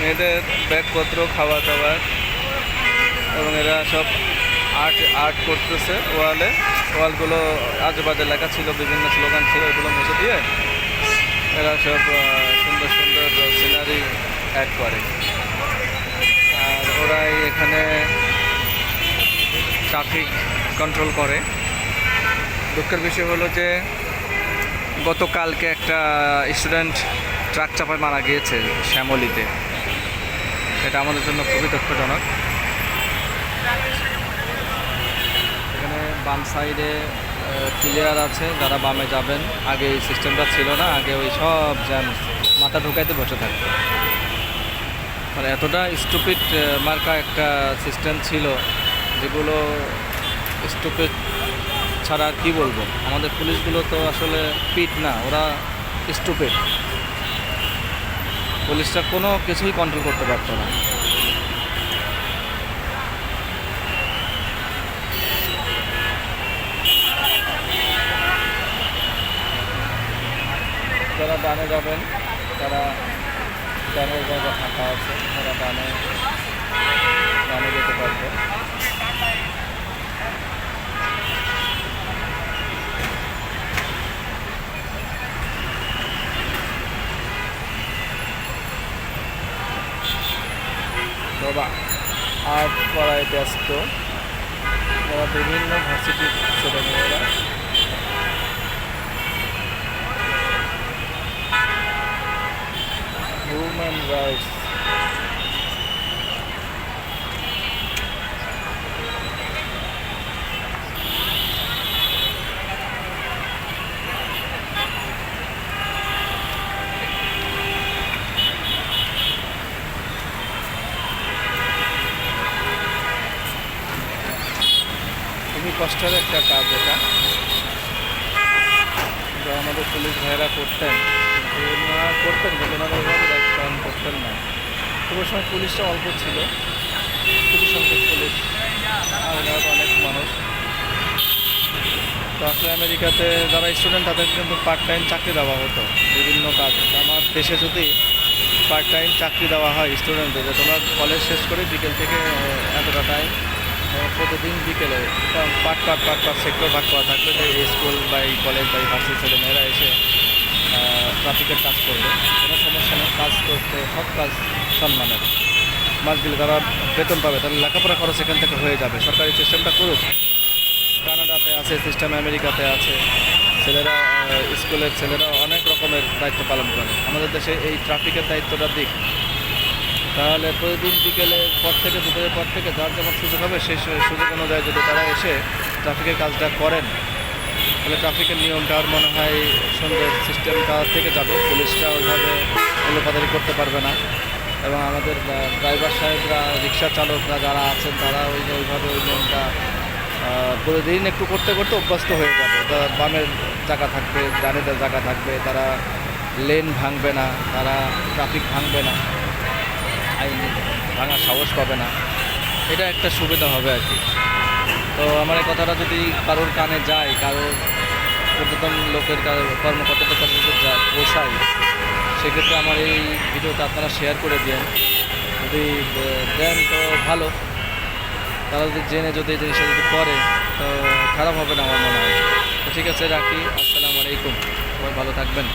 স্টুডেন্টদের ব্যাগপত্র খাওয়া দাওয়ার এবং এরা সব আর্ট আর্ট করতেছে ওয়ালে। ওয়ালগুলো আজেবাজে লেখা ছিল, বিভিন্ন স্লোগান ছিল এগুলো মুছে দিয়ে এরা সব সুন্দর সুন্দর সিনারি অ্যাড করে। আর ওরাই এখানে ট্রাফিক কন্ট্রোল করে। দুঃখের বিষয় হলো যে গতকালকে একটা স্টুডেন্ট ট্রাক চাপায় মারা গিয়েছে শ্যামলিতে। এটা আমাদের জন্য খুবই দুঃখজনক। এখানে বাম সাইডে ক্লিয়ার আছে যারা বামে যাবেন। আগে এই সিস্টেমটা ছিল না, আগে ওই সব জ্যাম, মাথা ঢুকাইতে বসে থাকতো। মানে এতটা স্টুপিড মার্কা একটা সিস্টেম ছিল যেগুলো স্টুপিড ছাড়া কী বলব? আমাদের পুলিশগুলো তো আসলে পিট না, ওরা স্টুপিড পুলিশটা কোনো কিছুই কন্ট্রোল করতে পারতো না। যারা ডানে যাবেন, তারা ডানের জায়গা ফাঁকা আছে, তারা ডানে যেতে পারবে বাবা আর্ট করায় ব্যস্ত। ওরা বিভিন্ন ভার্সিটির ছেলেমেয়েরা হিউম্যান রাইটস কষ্টের একটা কাজ এটা। আমাদের পুলিশ ভাইয়েরা করতেন। ওনারা করতেন, কিন্তু ওনারা ওইভাবে দায়িত্ব করতেন না। তবু সময় পুলিশটা অল্প ছিল। খুবই সংখ্যক পুলিশ আর ওনারা অনেক মানুষ। তো আসলে আমেরিকাতে যারা স্টুডেন্ট তাদের কিন্তু পার্ট টাইম চাকরি দেওয়া হতো বিভিন্ন কাজে। আমার দেশে যদি পার্ট টাইম চাকরি দেওয়া হয় স্টুডেন্টদের তোমরা কলেজ শেষ করে বিকেল থেকে এতটা টাইম প্রতিদিন বিকেলে পার্ট পাট পাট পাট সেক্টর ভাগ করা থাকবে যে স্কুল বা এই কলেজ বা এই ভার্সিটি ছেলেমেয়েরা এসে ট্রাফিকের কাজ করবে। কোনো সমস্যা নেই, কাজ করতে সব কাজ সম্মানের মাস দিলে তারা বেতন পাবে, তাহলে লেখাপড়া খরচ এখান থেকে হয়ে যাবে। সরকারি সিস্টেমটা করুক। কানাডাতে আছে সিস্টেম আমেরিকাতে আছে। ছেলেরা স্কুলের ছেলেরা অনেক রকমের দায়িত্ব পালন করে। আমাদের দেশে এই ট্রাফিকের দায়িত্বটা দিক। তাহলে প্রতিদিন বিকেলে পর থেকে, দুপুরের পর থেকে যার যেমন সুযোগ হবে, সেই সুযোগ অনুযায়ী যদি তারা এসে ট্রাফিকের কাজটা করেন, তাহলে ট্রাফিকের নিয়মটা আর মনে হয় সুন্দর সিস্টেমটা থেকে যাবে। পুলিশরা ওইভাবে এলোপাতারি করতে পারবে না। এবং আমাদের ড্রাইভার সাহেবরা, রিক্সা চালকরা যারা আছেন, তারা ওই ওইভাবে ওই নিয়মটা প্রতিদিন একটু করতে করতে অভ্যস্ত হয়ে যাবে। বামের জায়গা থাকবে, ডানেদের জায়গা থাকবে, তারা লেন ভাঙবে না, তারা ট্রাফিক ভাঙবে না। আইন ভাঙার সাহস পাবে না, এটা একটা সুবিধা হবে আর কি। তো আমার এই কথাটা যদি কারোর কানে যায়, কারোর পর্যটন লোকের কর্মকর্তাদের কাছে যদি যায় পৌঁছায়, সেক্ষেত্রে আমার এই ভিডিওটা আপনারা শেয়ার করে দেন যদি দেন তো ভালো। তারা যদি জেনে যদি এই জিনিসটা যদি করে, তো খারাপ হবে না আমার মনে হয়। তো ঠিক আছে, রাখি। আসসালামু আলাইকুম। সবাই ভালো থাকবেন।